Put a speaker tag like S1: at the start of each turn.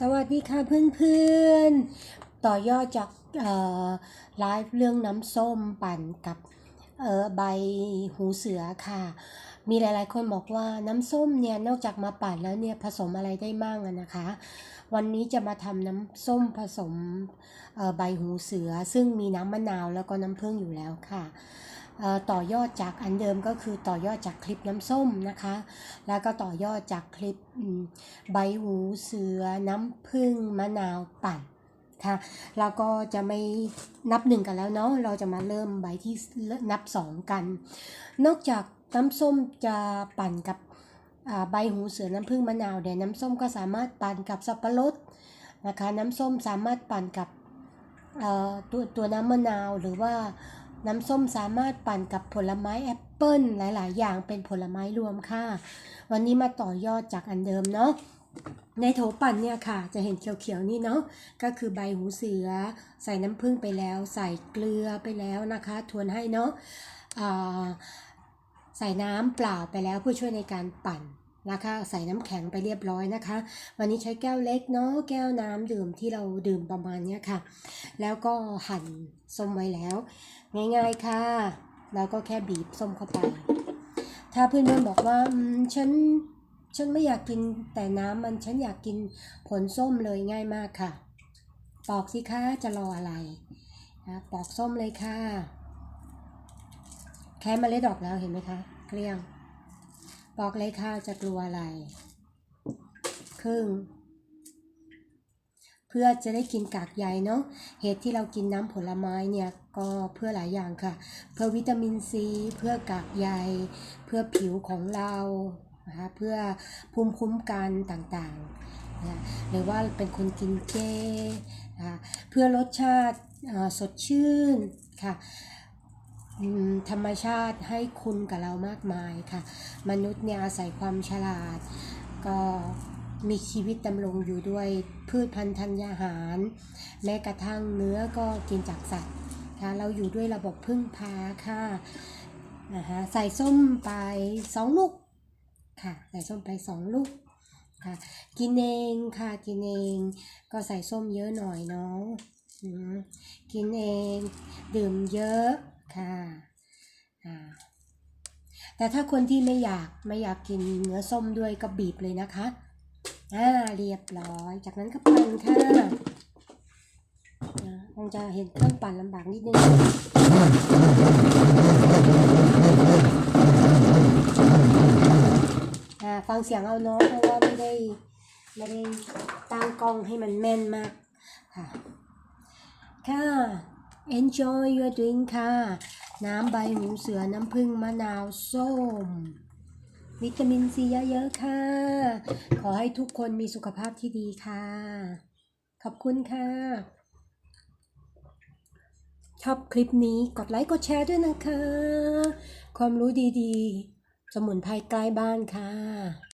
S1: สวัสดีค่ะเพื่อนๆ ต่อยอดจากไลฟ์เรื่องน้ำส้มปั่นกับใบหูเสือค่ะ มีหลายๆคนบอกว่าน้ำส้มเนี่ยนอกจากมาปั่นแล้วเนี่ยผสมอะไรได้มั่งนะคะ วันนี้จะมาทำน้ำส้มผสมใบหูเสือ ซึ่งมีน้ำมะนาวแล้วก็น้ำผึ้งอยู่แล้วค่ะ ต่อยอดจากอันเดิมก็คือต่อยอดจากคลิปน้ำส้มนะคะ แล้วก็ต่อยอดจากคลิปใบหูเสือน้ำผึ้งมะนาวปั่นค่ะเราก็จะไม่นับหนึ่งกันแล้วเนาะเราจะมาเริ่มใบที่นับสองกัน นอกจากน้ำส้มจะปั่นกับใบหูเสือน้ำผึ้งมะนาวเดี๋ยวน้ำส้มก็สามารถปั่นกับสับปะรดนะคะ น้ำส้มสามารถปั่นกับตัวตัวน้ำมะนาวหรือว่า น้ำส้มสามารถปั่นกับผลไม้แอปเปิ้ลหลาย ๆ อย่างเป็นผลไม้รวมค่ะ วันนี้มาต่อยอดจากอันเดิมเนาะในโถปั่นเนี่ยค่ะ จะเห็นเขียวๆนี่เนาะก็คือใบหูเสือ ใส่น้ำผึ้งไปแล้ว ใส่เกลือไปแล้วนะคะ ทวนให้เนาะใส่น้ำเปล่าไปแล้วเพื่อช่วยในการปั่น นะคะ ใส่น้ำแข็งไปเรียบร้อยนะคะ วันนี้ใช้แก้วเล็กเนาะแก้วน้ำดื่มที่เราดื่มประมาณเนี้ยค่ะ แล้วก็หั่นส้มไว้แล้ว ง่ายๆค่ะแล้วก็แค่บีบส้มเข้าไป ถ้าเพื่อนๆบอกว่าฉันฉันไม่อยากกินแต่น้ำมันฉันอยากกินผลส้มเลยง่ายมากค่ะ ปอกสิคะจะรออะไรนะปอกส้มเลยค่ะ แค่มเมล็ดออกแล้วเห็นไหมคะเกลี้ยง ปอกเลยค่ะจะกลัวอะไร ครึ่ง เพื่อจะได้กินกากใยเนาะเหตุที่เรากินน้ำผลไม้เนี่ยก็เพื่อหลายอย่างค่ะ เพื่อวิตามินซี เพื่อกากใย เพื่อผิวของเรานะคะเพื่อภูมิคุ้มกันต่างๆนะหรือว่าเป็นคนกินเจนะคะเพื่อรสชาติสดชื่นค่ะ ธรรมชาติให้คุณกับเรามากมายค่ะ มนุษย์เนี่ยอาศัยความฉลาด ก็มีชีวิตดำรงอยู่ด้วยพืชพันธุ์ธัญญาหาร แม้กระทั่งเนื้อก็กินจากสัตว์ค่ะเราอยู่ด้วยระบบพึ่งพาค่ะนะคะใส่ส้มไปสองลูกค่ะใส่ส้มไปสองลูกค่ะกินเองค่ะกินเองก็ใส่ส้มเยอะหน่อยเนาะกินเองดื่มเยอะ ค่ะแต่ถ้าคนที่ไม่อยากไม่อยากกินเนื้อส้มด้วยก็บีบเลยนะคะอ่าเรียบร้อย จากนั้นก็ปั่นค่ะอ่าคงจะเห็นเครื่องปั่นลำบากนิดนึงอ่าฟังเสียงเอาเนาะเพราะว่าไม่ได้ไม่ได้ตั้งกล้องให้มันแม่นมากค่ะค่ะ enjoy your drink ค่ะ น้ำใบหูเสือน้ำผึ้งมะนาวส้ม วิตามินซีเยอะๆค่ะ ขอให้ทุกคนมีสุขภาพที่ดีค่ะ ขอบคุณค่ะ ชอบคลิปนี้กดไลค์กดแชร์ด้วยนะคะ ความรู้ดีๆ สมุนไพรใกล้บ้านค่ะ